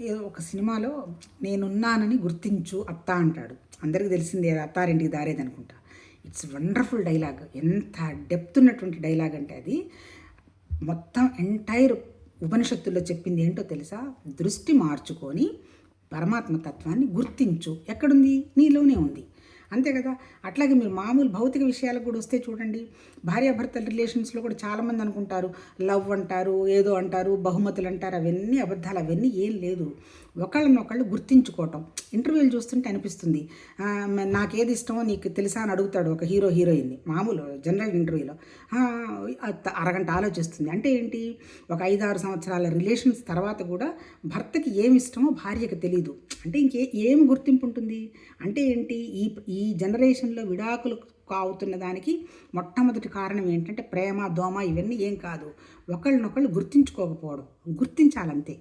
ఏదో ఒక సినిమాలో నేనున్నానని గుర్తించు అత్త అంటాడు. అందరికీ తెలిసిందే అత్తారింటికి దారేది అనుకుంటా ఇట్స్ వండర్ఫుల్ డైలాగ్ ఎంత డెప్త్ ఉన్నటువంటి డైలాగ్ అంటే అది. మొత్తం ఎంటైర్ ఉపనిషత్తుల్లో చెప్పింది ఏంటో తెలుసా? దృష్టి మార్చుకొని పరమాత్మ తత్వాన్ని గుర్తించు. ఎక్కడుంది? నీలోనే ఉంది. అంతే కదా? అట్లాగే మీరు మామూలు భౌతిక విషయాలకు కూడా వస్తే చూడండి భార్యాభర్తల రిలేషన్స్లో కూడా చాలామంది అనుకుంటారు లవ్ అంటారు ఏదో అంటారు బహుమతులు అంటారు అవన్నీ అబద్ధాలు అవన్నీ ఏం లేదు. ఒకళ్ళనొకళ్ళు గుర్తించుకోవటం. ఇంటర్వ్యూలు చూస్తుంటే అనిపిస్తుంది. నాకేది ఇష్టమో నీకు తెలుసా అని అడుగుతాడు ఒక హీరో హీరోయిన్ని. మామూలు జనరల్ ఇంటర్వ్యూలో. అరగంట ఆలోచిస్తుంది. అంటే ఏంటి? ఒక ఐదారు సంవత్సరాల రిలేషన్స్ తర్వాత కూడా భర్తకి ఏమి ఇష్టమో భార్యకి తెలియదు అంటే ఇంకే ఏం గుర్తింపు ఉంటుంది? అంటే ఏంటి? ఈ ఈ జనరేషన్లో విడాకులు అవుతున్న దానికి మొట్టమొదటి కారణం ఏంటంటే ప్రేమ దోమ ఇవన్నీ ఏం కాదు. ఒకళ్ళనొకళ్ళు గుర్తించుకోకపోవడం. గుర్తించాలంతే.